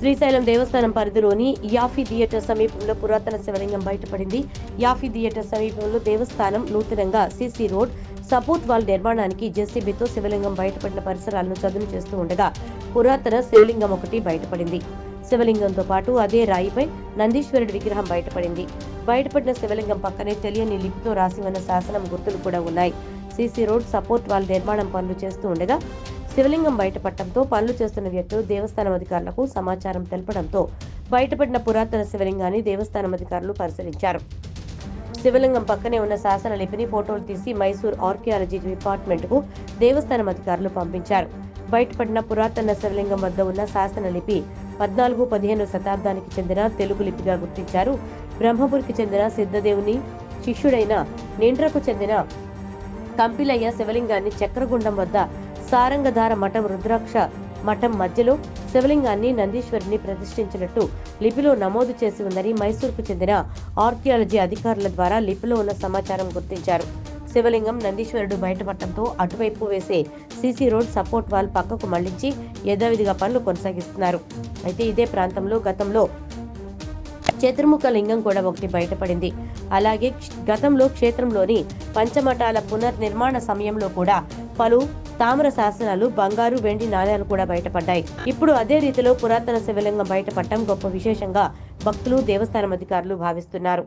శ్రీశైలం దేవస్థానం పరిధిలోని యాఫీ థియేటర్ సమీపంలో పురాతన శివలింగం బయటపడింది. యాఫీ థియేటర్ సమీపంలో దేవస్థానం నూతనంగా సీసీ రోడ్ సపోర్ట్ వాల్ నిర్మాణానికి జెసిబితో శివలింగం బయటపడిన పరిసరాలను చదును చేస్తూ ఉండగా పురాతన శివలింగం ఒకటి బయటపడింది. శివలింగంతో పాటు అదే రాయిపై నందీశ్వరుడి విగ్రహం బయటపడింది. బయటపడిన శివలింగం పక్కనే తెలియని లిపితో రాసి ఉన్న శాసనం గుర్తులు కూడా ఉన్నాయి. సీసీ రోడ్ సపోర్ట్ వాల్ నిర్మాణం పనులు చేస్తూ ఉండగా శివలింగం బయటపడటంతో పనులు చేస్తున్న వ్యక్తులు దేవస్థానం అధికారులకు సమాచారం తెలపడంతో బయటపడిన పురాతన శివలింగాన్ని దేవస్థానం అధికారులు పరిశీలించారు. శివలింగం పక్కనే ఉన్న శాసన లిపిని ఫోటోలు తీసి మైసూర్ ఆర్కియాలజీ డిపార్ట్మెంట్కు దేవస్థానం అధికారులు పంపించారు. బయటపడిన పురాతన శివలింగం వద్ద ఉన్న శాసన లిపి పద్నాలుగు పదిహేను శతాబ్దానికి చెందిన తెలుగు లిపిగా గుర్తించారు. బ్రహ్మపురికి చెందిన సిద్ధదేవుని శిష్యుడైన నిండ్రకు చెందిన కంపిలయ్య శివలింగాన్ని చక్రగుండం వద్ద సారంగధార మఠం రుద్రాక్ష మఠం మధ్యలో శివలింగాన్ని నందీశ్వరుని ప్రతిష్ఠించినట్టు లిపిలో నమోదు చేసి ఉందని మైసూర్కు చెందిన ఆర్కియాలజీ అధికారుల ద్వారా లిపిలో ఉన్న సమాచారం గుర్తించారు. శివలింగం నందీశ్వరుడు బయటపడటంతో అటువైపు వేసే సీసీ రోడ్ సపోర్ట్ వాల్ పక్కకు మళ్ళించి యథావిధిగా పనులు కొనసాగిస్తున్నారు. అయితే ఇదే ప్రాంతంలో గతంలో చతుర్ముఖ లింగం కూడా ఒకటి బయటపడింది. అలాగే గతంలో క్షేత్రంలోని పంచమఠాల పునర్నిర్మాణ సమయంలో కూడా పలు తామర శాసనాలు బంగారు వెండి నాణ్యాలు కూడా బయటపడ్డాయి. ఇప్పుడు అదే రీతిలో పురాతన శివలింగం బయటపడటం గొప్ప విశేషంగా భక్తులు దేవస్థానం అధికారులు భావిస్తున్నారు.